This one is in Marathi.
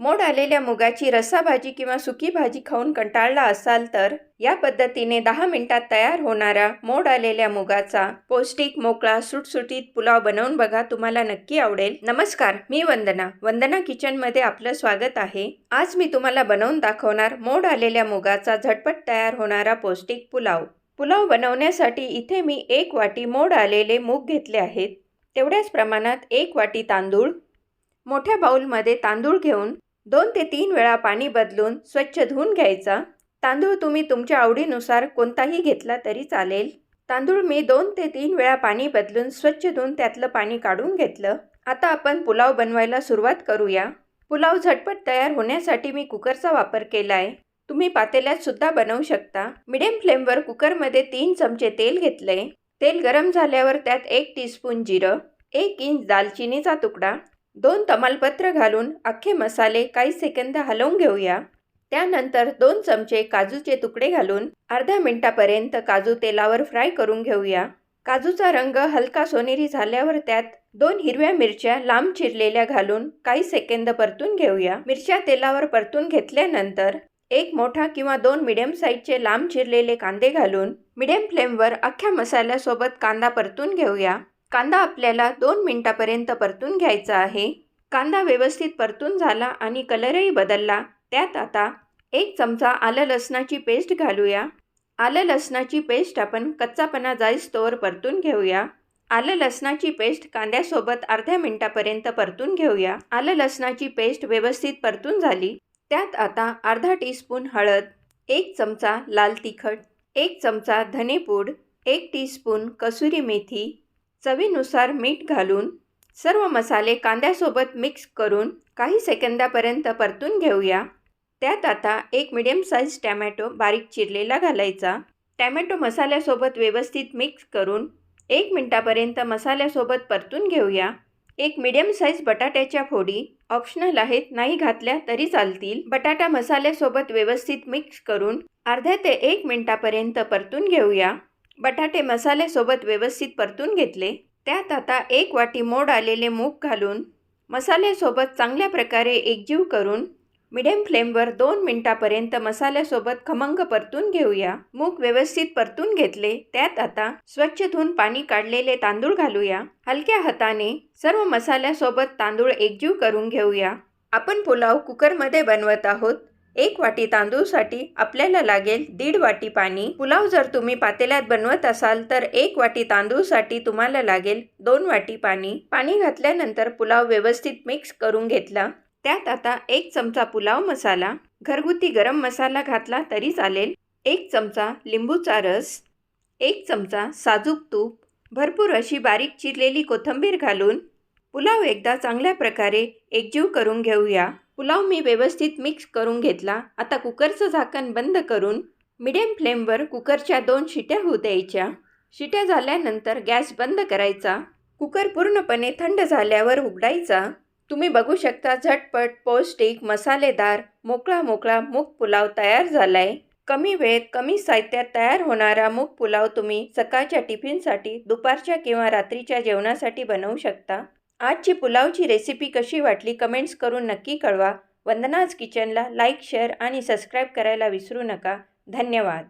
मोड आलेल्या मुगाची रस्साभाजी किंवा सुकी भाजी खाऊन कंटाळला असाल तर या पद्धतीने दहा मिनिटात तयार होणारा मोड आलेल्या मुगाचा पौष्टिक मोकळा सुटसुटीत पुलाव बनवून बघा. तुम्हाला नक्की आवडेल. नमस्कार मी वंदना. वंदना किचनमध्ये आपलं स्वागत आहे. आज मी तुम्हाला बनवून दाखवणार मोड आलेल्या मुगाचा झटपट तयार होणारा पौष्टिक पुलाव. पुलाव बनवण्यासाठी इथे मी एक वाटी मोड आलेले मूग घेतले आहेत. तेवढ्याच प्रमाणात एक वाटी तांदूळ मोठ्या बाऊलमध्ये तांदूळ घेऊन दोन ते तीन वेळा पाणी बदलून स्वच्छ धुवून घ्यायचा. तांदूळ तुम्ही तुमच्या आवडीनुसार कोणताही घेतला तरी चालेल. तांदूळ मी दोन ते तीन वेळा पाणी बदलून स्वच्छ धुवून त्यातलं पाणी काढून घेतलं. आता आपण पुलाव बनवायला सुरुवात करूया. पुलाव झटपट तयार होण्यासाठी मी कुकरचा वापर केला आहे तुम्ही पातेल्यात सुद्धा बनवू शकता. मिडियम फ्लेमवर कुकरमध्ये तीन चमचे तेल घेतले तेल गरम झाल्यावर त्यात एक टीस्पून जिरं एक इंच दालचिनीचा तुकडा दोन तमालपत्र घालून अख्खे मसाले काही सेकंद हलवून घेऊया. त्यानंतर दोन चमचे काजूचे तुकडे घालून अर्ध्या मिनिटापर्यंत काजू तेलावर फ्राय करून घेऊया. काजूचा रंग हलका सोनेरी झाल्यावर त्यात दोन हिरव्या मिरच्या लांब चिरलेल्या घालून काही सेकंद परतून घेऊया. मिरच्या तेलावर परतून घेतल्यानंतर एक मोठा किंवा दोन मिडियम साईजचे लांब चिरलेले कांदे घालून मिडियम फ्लेमवर अख्ख्या मसाल्यासोबत कांदा परतून घेऊया. कांदा आपल्याला दोन मिनटापर्यंत परतून घ्यायचा आहे. कांदा व्यवस्थित परतून झाला आणि कलरही बदलला. त्यात आता एक चमचा आलं लसणाची पेस्ट घालूया. आलं लसणाची पेस्ट आपण कच्चापणा जाईस्तोवर परतून घेऊया. आलं लसणाची पेस्ट कांद्यासोबत अर्ध्या मिनटापर्यंत परतून घेऊया. आलं लसणाची पेस्ट व्यवस्थित परतून झाली. त्यात आता अर्धा टीस्पून हळद एक चमचा लाल तिखट एक चमचा धनेपूड एक टीस्पून कसुरी मेथी चवीनुसार मीठ घालून सर्व मसाले कांद्यासोबत मिक्स करून काही सेकंदापर्यंत परतून घेऊया. त्यात आता एक मिडियम साईज टॅमॅटो बारीक चिरलेला घालायचा. टॅमॅटो मसाल्यासोबत व्यवस्थित मिक्स करून एक मिनटापर्यंत मसाल्यासोबत परतून घेऊया. एक मिडियम साईज बटाट्याच्या फोडी ऑप्शनल आहेत नाही घातल्या तरी चालतील. बटाटा मसाल्यासोबत व्यवस्थित मिक्स करून अर्ध्या ते एक मिनटापर्यंत परतून घेऊया. बटाटे मसाल्यासोबत व्यवस्थित परतून घेतले. त्यात आता एक वाटी मोड आलेले मूग घालून मसाल्यासोबत चांगल्या प्रकारे एकजीव करून मिडियम फ्लेमवर दोन मिनटापर्यंत मसाल्यासोबत खमंग परतून घेऊया. मूग व्यवस्थित परतून घेतले त्यात आता स्वच्छ धुवून पाणी काढलेले तांदूळ घालूया. हलक्या हाताने सर्व मसाल्यासोबत तांदूळ एकजीव करून घेऊया. आपण पुलाव कुकरमध्ये बनवत आहोत. एक वाटी तांदूळसाठी आपल्याला लागेल दीड वाटी पाणी. पुलाव जर तुम्ही पातेल्यात बनवत असाल तर एक वाटी तांदूळसाठी तुम्हाला लागेल दोन वाटी पाणी. पाणी घातल्यानंतर पुलाव व्यवस्थित मिक्स करून घेतला. त्यात आता एक चमचा पुलाव मसाला घरगुती गरम मसाला घातला तरी चालेल. एक चमचा लिंबूचा रस एक चमचा साजूक तूप भरपूर अशी बारीक चिरलेली कोथिंबीर घालून पुलाव एकदा चांगल्या प्रकारे एकजीव करून घेऊया. पुलाव मी व्यवस्थित मिक्स करून घेतला. आता कुकरचं झाकण बंद करून मिडियम फ्लेमवर कुकरच्या दोन शिट्या होऊ द्यायच्या. शिट्या झाल्यानंतर गॅस बंद करायचा. कुकर पूर्णपणे थंड झाल्यावर उघडायचा. तुम्ही बघू शकता झटपट पौष्टिक मसालेदार मोकळा मोकळा मूग पुलाव तयार झालाय. कमी वेळेत कमी साहित्यात तयार होणारा मूग पुलाव तुम्ही सकाळच्या टिफिनसाठी दुपारच्या किंवा रात्रीच्या जेवणासाठी बनवू शकता. आजची पुलावची रेसिपी कशी वाटली कमेंट्स करून नक्की कळवा. वंदनाज किचनला लाईक शेअर आणि सबस्क्राईब करायला विसरू नका. धन्यवाद.